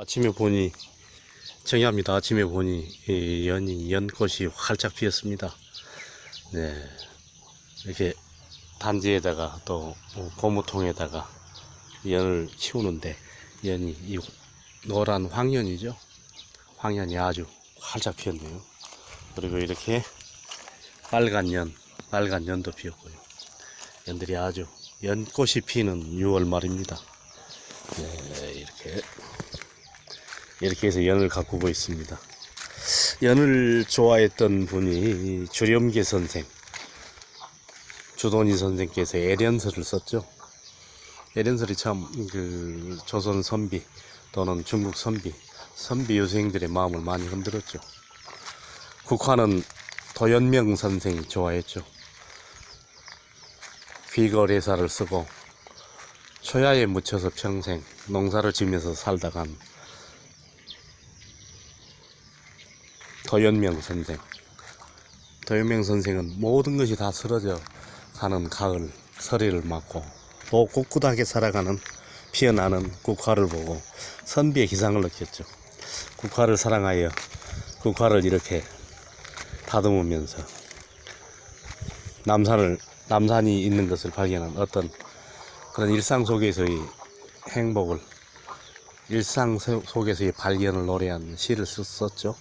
아침에 보니 정의합니다. 아침에 보니 이 연이 연꽃이 활짝 피었습니다. 네 이렇게 단지에다가 또 고무통에다가 연을 키우는데 연이 이 노란 황연이죠. 황연이 아주 활짝 피었네요. 그리고 이렇게 빨간 연, 빨간 연도 피었고요. 연들이 아주 연꽃이 피는 6월 말입니다. 네, 이렇게 해서 연을 가꾸고 있습니다. 연을 좋아했던 분이 이 주렴계 선생, 주돈이 선생께서 애련설을 썼죠. 애련설이 참 그 조선 선비 또는 중국 선비, 선비 유생들의 마음을 많이 흔들었죠. 국화는 도연명 선생이 좋아했죠. 귀거래사를 쓰고 초야에 묻혀서 평생 농사를 지면서 살다간 도연명 선생. 도연명 선생은 모든 것이 다 쓰러져 가는 가을 서리를 맞고 또 꿋꿋하게 살아가는 피어나는 국화를 보고 선비의 기상을 느꼈죠. 국화를 사랑하여 국화를 이렇게 다듬으면서 남산을 남산이 있는 것을 발견한 어떤 그런 일상 속에서의 행복을 일상 소- 속에서의 발견을 노래한 시를 쓰- 썼죠.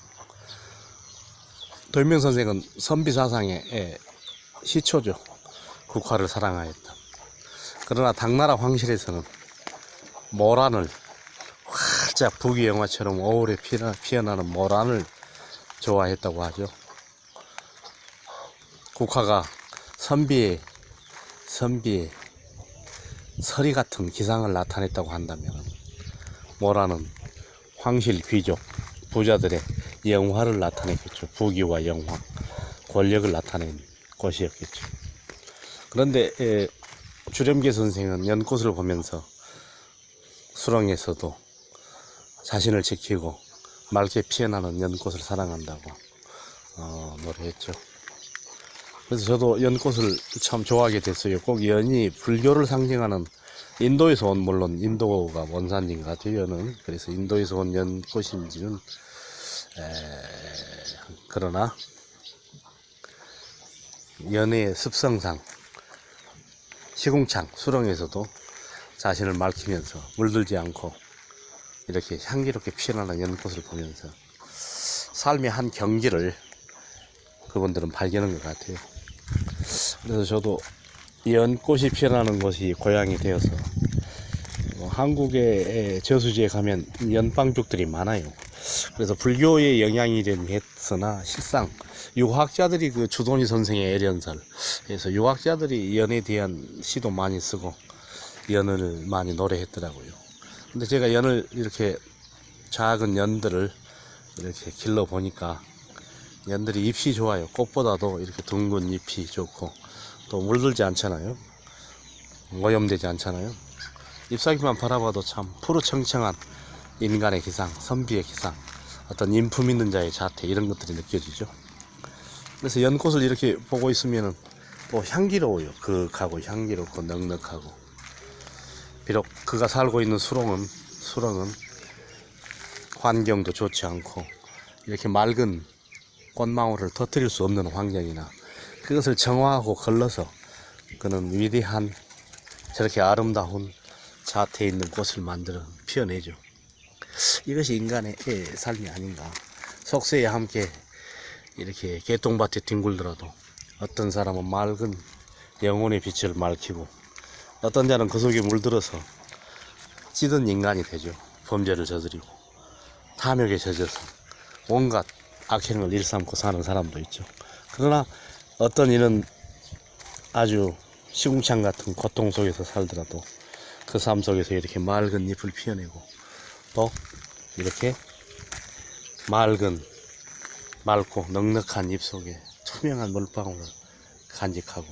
도현명 선생은 선비 사상의 예, 시초죠. 국화를 사랑하였다. 그러나 당나라 황실에서는 모란을 활짝 부귀영화처럼 오래 피어나, 피어나는 모란을 좋아했다고 하죠. 국화가 선비의 선비의 서리 같은 기상을 나타냈다고 한다면 모란은 황실 귀족 부자들의 영화를 나타냈겠죠. 부귀와 영화, 권력을 나타낸 것이었겠죠. 그런데 에, 주렴계 선생은 연꽃을 보면서 수렁에서도 자신을 지키고 맑게 피어나는 연꽃을 사랑한다고 어, 노래했죠. 그래서 저도 연꽃을 참 좋아하게 됐어요. 꼭 연이 불교를 상징하는 인도에서 온 물론 인도가 원산인 것 같아요. 연은 그래서 인도에서 온 연꽃인지는 에, 그러나 연의 습성상 시궁창 수렁에서도 자신을 밝히면서 물들지 않고 이렇게 향기롭게 피어나는 연꽃을 보면서 삶의 한 경지를 그분들은 발견한 것 같아요. 그래서 저도 연꽃이 피어나는 곳이 고향이 되어서 어, 한국의 저수지에 가면 연방족들이 많아요. 그래서 불교의 영향이 된 했으나 실상 유학자들이 그 주돈이 선생의 애련설 그래서 유학자들이 연에 대한 시도 많이 쓰고 연을 많이 노래했더라고요. 근데 제가 연을 이렇게 작은 연들을 이렇게 길러 보니까 연들이 잎이 좋아요. 꽃보다도 이렇게 둥근 잎이 좋고 또 물들지 않잖아요. 오염되지 않잖아요. 잎사귀만 바라봐도 참 푸르청청한 인간의 기상, 선비의 기상, 어떤 인품 있는 자의 자태 이런 것들이 느껴지죠. 그래서 연꽃을 이렇게 보고 있으면은 또 향기로워요. 그윽하고 향기롭고 넉넉하고. 비록 그가 살고 있는 수렁은 수렁은 환경도 좋지 않고 이렇게 맑은 꽃망울을 터뜨릴 수 없는 환경이나 그것을 정화하고 걸러서 그는 위대한 저렇게 아름다운 자태에 있는 꽃을 만들어 피어내죠. 이것이 인간의 예, 삶이 아닌가. 속세에 함께 이렇게 개똥밭에 뒹굴더라도 어떤 사람은 맑은 영혼의 빛을 밝히고 어떤 자는 그 속에 물들어서 찌든 인간이 되죠. 범죄를 저지르고 탐욕에 젖어서 온갖 악행을 일삼고 사는 사람도 있죠. 그러나 어떤 이는 아주 시궁창 같은 고통 속에서 살더라도 그 삶 속에서 이렇게 맑은 잎을 피어내고 또 이렇게 맑은 맑고 넉넉한 잎 속에 투명한 물방울을 간직하고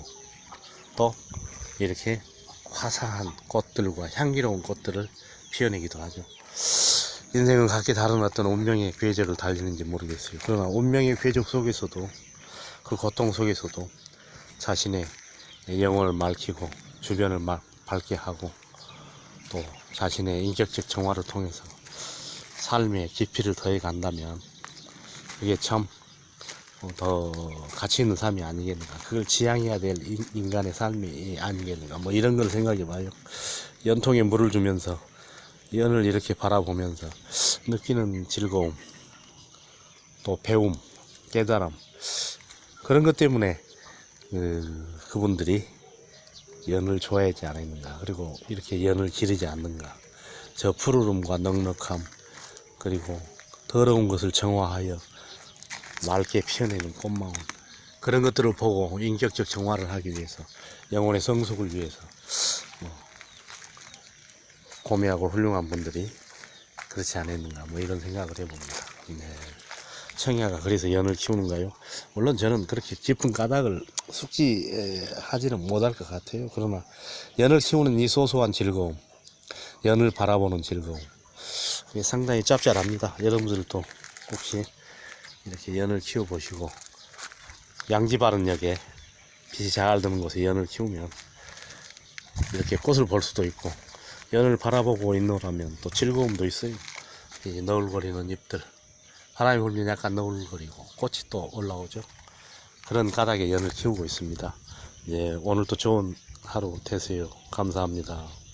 또 이렇게 화사한 꽃들과 향기로운 꽃들을 피워내기도 하죠. 인생은 각기 다른 어떤 운명의 궤적을 달리는지 모르겠어요. 그러나 운명의 궤적 속에서도 그 고통 속에서도 자신의 영혼을 맑히고 주변을 막 밝게 하고 또 자신의 인격적 정화를 통해서 삶의 깊이를 더해 간다면 그게 참 더 가치 있는 삶이 아니겠는가. 그걸 지향해야 될 인- 인간의 삶이 아니겠는가. 뭐 이런 걸 생각해 봐요. 연통에 물을 주면서 연을 이렇게 바라보면서 느끼는 즐거움, 또 배움, 깨달음 그런 것 때문에 그, 그분들이 연을 좋아하지 않았는가. 그리고 이렇게 연을 기르지 않는가. 저 푸르름과 넉넉함 그리고 더러운 것을 정화하여 맑게 피어내는 꽃마음 그런 것들을 보고 인격적 정화를 하기 위해서 영혼의 성숙을 위해서 뭐 고매하고 훌륭한 분들이 그렇지 않았는가 뭐 이런 생각을 해봅니다. 네. 청야가 그래서 연을 키우는가요? 물론 저는 그렇게 깊은 까닭을 숙지하지는 못할 것 같아요. 그러나 연을 키우는 이 소소한 즐거움, 연을 바라보는 즐거움, 그게 상당히 짭짤합니다. 여러분들도 혹시 이렇게 연을 키워보시고 양지 바른 역에 빛이 잘 드는 곳에 연을 키우면 이렇게 꽃을 볼 수도 있고 연을 바라보고 있노라면 또 즐거움도 있어요. 이 너울거리는 잎들 바람이 불면 약간 너울거리고 꽃이 또 올라오죠. 그런 가닥에 연을 키우고 있습니다. 예, 오늘도 좋은 하루 되세요. 감사합니다.